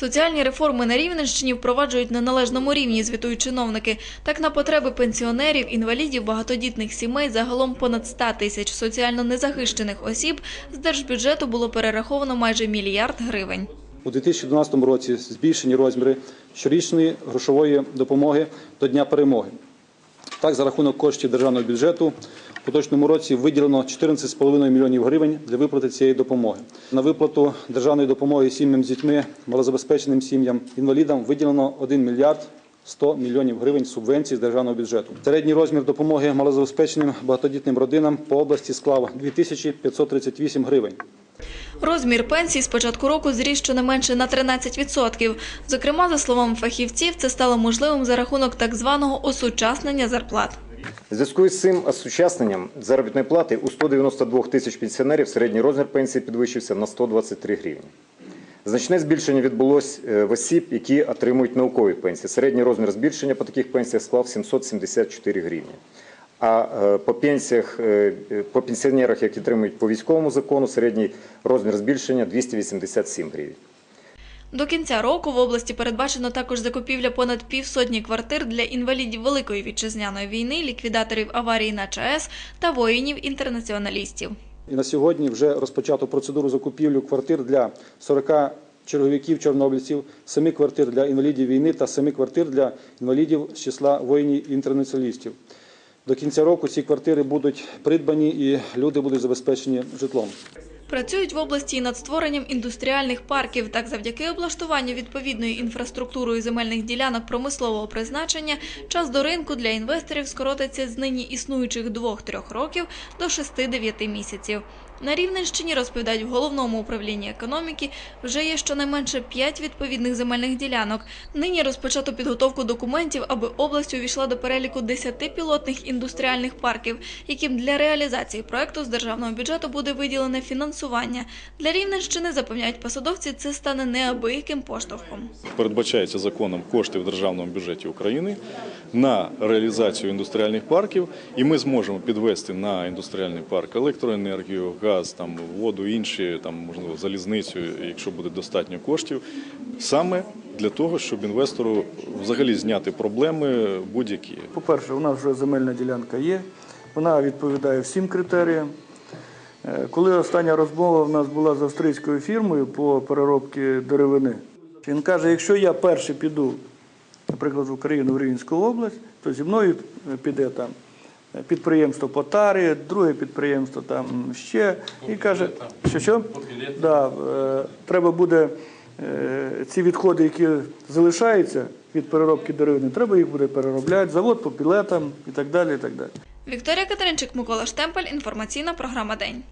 Соціальні реформи на Рівненщині впроваджують на належному рівні, звітують чиновники. Так на потреби пенсіонерів, інвалідів, багатодітних сімей загалом понад 100 тисяч соціально незахищених осіб з держбюджету було перераховано майже мільярд гривень. У 2012 році збільшені розміри щорічної грошової допомоги до Дня перемоги. Так, за рахунок коштів державного бюджету в поточному році виділено 14,5 мільйонів гривень для виплати цієї допомоги. На виплату державної допомоги сім'ям з дітьми, малозабезпеченим сім'ям, інвалідам виділено 1 мільярд 100 мільйонів гривень субвенцій з державного бюджету. Середній розмір допомоги малозабезпеченим багатодітним родинам по області склав 2538 гривень. Розмір пенсій з початку року зріс щонайменше на 13%. Зокрема, за словами фахівців, це стало можливим за рахунок так званого осучаснення зарплат. Зв'язку із цим осучасненням заробітної плати у 192 тисяч пенсіонерів середній розмір пенсії підвищився на 123 гривні. Значне збільшення відбулось е, в осіб, які отримують наукові пенсії. Середній розмір збільшення по таких пенсіях склав 774 гривні. А е, по пенсіях, е, по пенсіонерах, які отримують по військовому закону, середній розмір збільшення 287 гривень. До кінця року в області передбачено також закупівля понад півсотні квартир для інвалідів Великої вітчизняної війни, ліквідаторів аварії на ЧАЕС та воїнів-інтернаціоналістів. І на сьогодні вже розпочато процедуру закупівлі квартир для 40 черговиків чорнобильців, 7 квартир для інвалідів війни та 7 квартир для інвалідів з числа воїнів-інтернаціоналістів. До кінця року ці квартири будуть придбані і люди будуть забезпечені житлом. Працюють в області над створенням індустріальних парків. Так, завдяки облаштуванню відповідною інфраструктурою земельних ділянок промислового призначення, час до ринку для інвесторів скоротиться з нині існуючих 2-3 років до 6-9 місяців. На Рівненщині, розповідають в головному управлінні економіки, вже є щонайменше 5 відповідних земельних ділянок. Нині розпочато підготовку документів, аби область увійшла до переліку 10 пілотних індустріальних парків, яким для реалізації проекту з державного бюджету буде виділене фінансування. Для Рівненщини, запевняють посадовці, це стане неабияким поштовхом. передбачається законом кошти в державному бюджеті України на реалізацію індустріальних парків, і ми зможемо підвести на індустріальний парк електроенергію, газ, там воду, інші там можливо залізницю, якщо буде достатньо коштів, саме для того, щоб інвестору взагалі зняти проблеми будь-які. По-перше, у нас вже земельна ділянка є, вона відповідає всім критеріям. Е, Коли остання розмова в нас була з австрійською фірмою по переробці деревини, він каже, якщо я перший піду, наприклад, в Україну, в Рівненську область, то зі мною е, піде там підприємство по тарі, друге підприємство там ще. І каже, що що? Да, е, треба буде е, ці відходи, які залишаються від переробки деревини, треба їх буде переробляти, завод по пілетам і так далі. І так далі. Вікторія Катеринчик, Микола Штемпель, інформаційна програма День.